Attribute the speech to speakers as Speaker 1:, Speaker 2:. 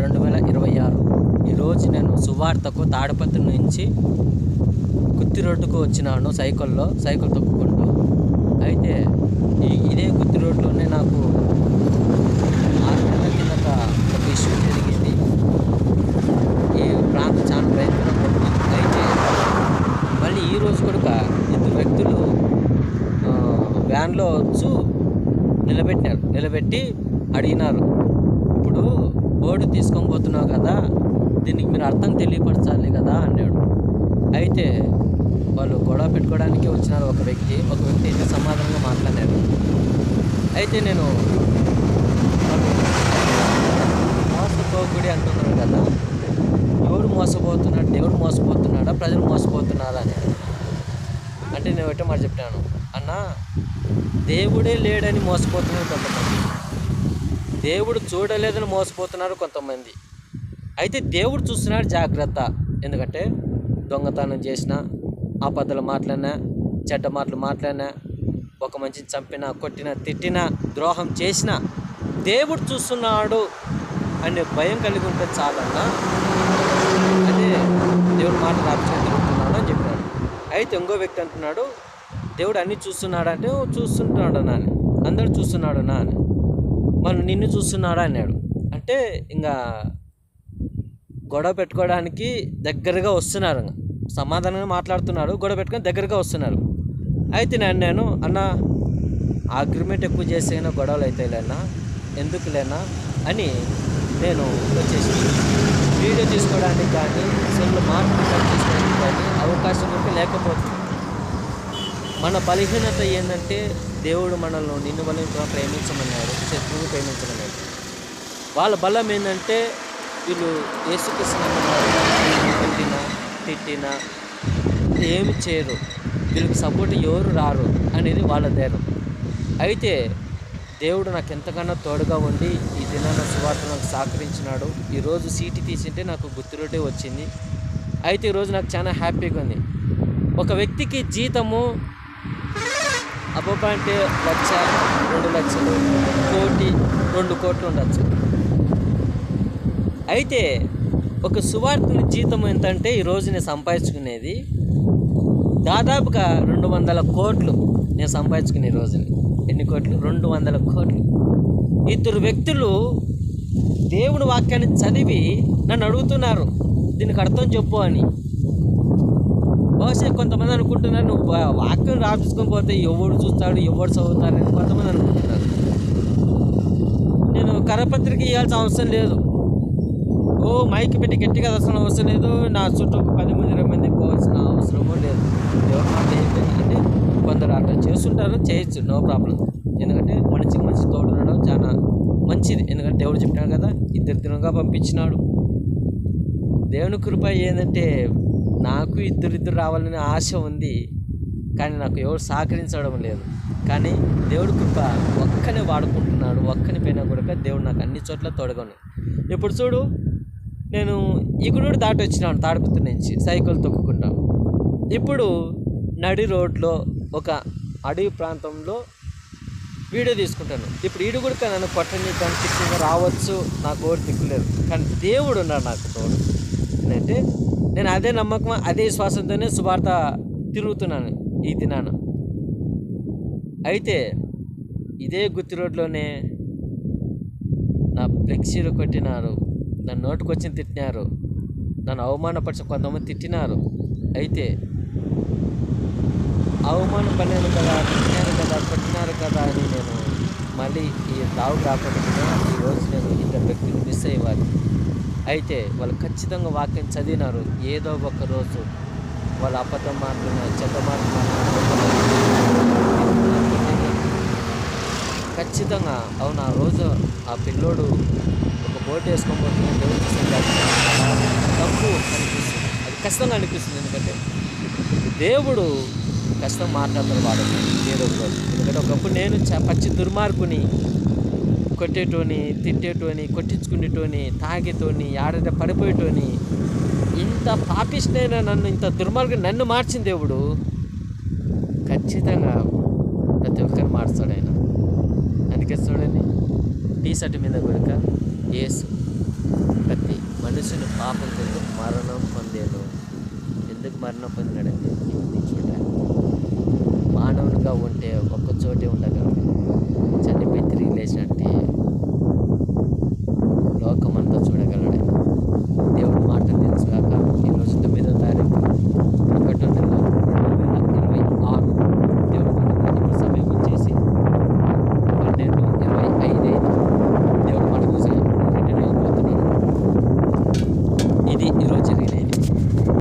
Speaker 1: రెండు వేల ఇరవై ఆరు. ఈరోజు నేను సువార్తకు తాడపత్రి నుంచి గుత్తి రోడ్డుకు వచ్చినాను సైకిల్లో సైకిల్ తొక్కుకుంటూ. అయితే ఈ ఇదే గుత్తి రోడ్లోనే నాకు ఆరు నెలల కిందట ఒక ఇష్యూ జరిగింది. ఈ ప్రాంతం చాలా ప్రయత్నం అయితే మళ్ళీ ఈరోజు కూడా ఇద్దరు వ్యక్తులు వ్యాన్లో వచ్చు నిలబెట్టారు నిలబెట్టి అడిగినారు. ఇప్పుడు బోర్డు తీసుకొని పోతున్నావు కదా దీనికి మీరు అర్థం తెలియపరచాలి కదా అన్నాడు అయితే వాళ్ళు గొడవ పెట్టుకోవడానికి వచ్చినారు ఒక వ్యక్తి. ఒక వ్యక్తి అయితే సమాధానంగా మాట్లాడారు. అయితే నేను వాళ్ళు మోసపోకుడి అంటున్నారు కదా ఎవడు మోసపోతున్నాడు దేవుడు మోసపోతున్నాడా ప్రజలు మోసపోతున్నారా అని. అంటే నేను ఒకటే మాట చెప్పాను అన్న దేవుడే లేడని మోసపోతున్నాడు కొంతమంది. దేవుడు చూడలేదని మోసపోతున్నారు కొంతమంది. అయితే దేవుడు చూస్తున్నాడు జాగ్రత్త. ఎందుకంటే దొంగతనం చేసిన ఆపదలు మాట్లాడినా చెడ్డ మాటలు మాట్లాడినా ఒక మంచిని చంపినా కొట్టినా తిట్టినా ద్రోహం చేసినా దేవుడు చూస్తున్నాడు అనే భయం కలిగి ఉంటే చాలన్నా అదే దేవుడు మాట రాపించుకొని తిరుగుతున్నాడు అని చెప్పాడు. అయితే ఇంకో వ్యక్తి అంటున్నాడు దేవుడు అన్నీ చూస్తున్నాడు అంటే చూస్తుంటున్నాడు నా అని. అందరు చూస్తున్నాడు నా అని. మనం నిన్ను చూస్తున్నాడా? అన్నాడు. అంటే ఇంకా గొడవ పెట్టుకోవడానికి దగ్గరగా వస్తున్నారు ఇంకా. సమాధానంగా మాట్లాడుతున్నాడు గొడవ పెట్టుకొని దగ్గరగా వస్తున్నారు. అయితే నేను నేను అన్న అగ్రిమెంట్ ఎక్కువ చేసేనా గొడవలు అవుతాయిలేనా ఎందుకు లేనా అని నేను వచ్చేసి వీడియో తీసుకోవడానికి కానీ సెల్ మార్పు తీసుకోవడానికి కానీ అవకాశం కూడా లేకపోతుంది మన బలహీనత ఏంటంటే దేవుడు మనల్ని నిన్ను బలంగా ప్రేమించమన్నాడు శత్రువుని ప్రేమించమన్నాడు. వాళ్ళ బలం ఏంటంటే వీళ్ళు ఏసుకృష్ణ కొట్టినా తిట్టినా ఏమి చేయరు. వీళ్ళకి సపోర్ట్ ఎవరు రారు అనేది వాళ్ళ ధైర్యం. అయితే దేవుడు నాకు ఎంతగానో తోడుగా ఉండి ఈ దినాన సువార్త నాకు సహకరించినాడు. ఈరోజు సీటీ తీసింటే నాకు గుర్తురోటే వచ్చింది. అయితే ఈరోజు నాకు చాలా హ్యాపీగా ఉంది. ఒక వ్యక్తికి జీతము అబోబ్ అంటే లక్ష రెండు లక్షలు కోటి రెండు కోట్లు ఉండొచ్చు. అయితే ఒక సువార్తని జీతం ఎంతంటే ఈ ఈరోజు నేను సంపాదించుకునేది దాదాపుగా రెండు వందల కోట్లు నేను సంపాదించుకునే రోజుని. ఎన్ని కోట్లు? రెండు వందల కోట్లు. ఇద్దరు వ్యక్తులు దేవుని వాక్యాన్ని చదివి నన్ను అడుగుతున్నారు దీనికి అర్థం చెప్పు అని. బహుశా కొంతమంది అనుకుంటున్నారు నువ్వు వాక్యం రాపించుకొని పోతే ఎవడు చూస్తాడు ఎవడు చదువుతారని కొంతమంది అనుకుంటున్నారు. నేను కరపత్రిక ఇవ్వాల్సిన అవసరం లేదు. ఓ మైక్ పెట్టి గట్టిగా అసలు అవసరం లేదు నా చుట్టూ ఒక పది మంది ఇరవై మంది పోవాల్సిన అవసరమో లేదు. ఎవరి మాట కొందరు అట్లా చేస్తుంటారు చేయొచ్చు నో ప్రాబ్లం. ఎందుకంటే మనిషికి మనిషి తోడు ఉండడం చాలా మంచిది. ఎందుకంటే దేవుడు చెప్పినాడు కదా ఇద్దరు తినగా పంపించినాడు. దేవుని కృప ఏంటంటే నాకు ఇద్దరిద్దరు రావాలనే ఆశ ఉంది కానీ నాకు ఎవరు సహకరించడం లేదు. కానీ దేవుడి కృప ఒక్కనే వాడుకుంటున్నాడు ఒక్కని పైన కూడా దేవుడు నాకు అన్ని చోట్ల తోడుగా ఇప్పుడు చూడు నేను ఇగుడు దాటి వచ్చినాను తాడిపత్రి నుంచి సైకిల్ తొక్కుకుంటా. ఇప్పుడు నడి రోడ్లో ఒక అడవి ప్రాంతంలో వీడియో తీసుకుంటాను. ఇప్పుడు ఈడు కూడా నన్ను కొట్టని కనిపిస్తుంది రావచ్చు నాకు ఓడి దిక్కులేదు. కానీ దేవుడు ఉన్నాడు నాకు తోడు. అంటే నేను అదే నమ్మకం అదే విశ్వాసంతోనే సువార్త తిరుగుతున్నాను ఈ దినాన. అయితే ఇదే గుత్తి రోడ్లోనే నా ఫ్లెక్సీలు కొట్టినారు నా నోటుకొచ్చి తిట్టినారు నన్ను అవమానపరిచి కొంతమంది తిట్టినారు. అయితే అవమానపడినాను కదా తిట్టినారు కదా కొట్టినారు కదా అని నేను మళ్ళీ ఈ తావు కాకుండా ఈరోజు నేను ఇద్దరు వ్యక్తులు మిస్ అయ్యేవాడిని. అయితే వాళ్ళు ఖచ్చితంగా వాక్యం చదివినారు. ఏదో ఒక రోజు వాళ్ళ అబద్ధం మాట్లాడిన చెడ్డ మాటలు మాట్లాడిన ఖచ్చితంగా అవును ఆ రోజు ఆ పిల్లోడు ఒక బోట్ వేసుకొని పోతున్న దేవుడు తప్పు అనిపిస్తుంది. అది ఖచ్చితంగా అనిపిస్తుంది ఎందుకంటే దేవుడు కష్టం మాట్లాడతారు వాడు. ఏదో ఒక రోజు. ఎందుకంటే ఒకప్పుడు నేను చ- పచ్చి దుర్మార్గుని కొట్టేటోని తిట్టేటోని కొట్టించుకునేటోని తాగేటోని ఆడట పడిపోయేటోని ఇంత పాపిష్టైన నన్ను ఇంత దుర్మార్గం నన్ను మార్చిన దేవుడు ఖచ్చితంగా ప్రతి ఒక్కరిని మార్చాడు ఆయన. అందుకే చూడండి టీ షర్ట్ మీద కూడా ఏసు ప్రతి మనుషులు పాపం కొరకు మరణం పొందేను ఎందుకు మరణం పొందినాడంటే ఈ మానవునిగా ఉంటే ఒక్క చోటే ఉండగలడు లేచినట్టే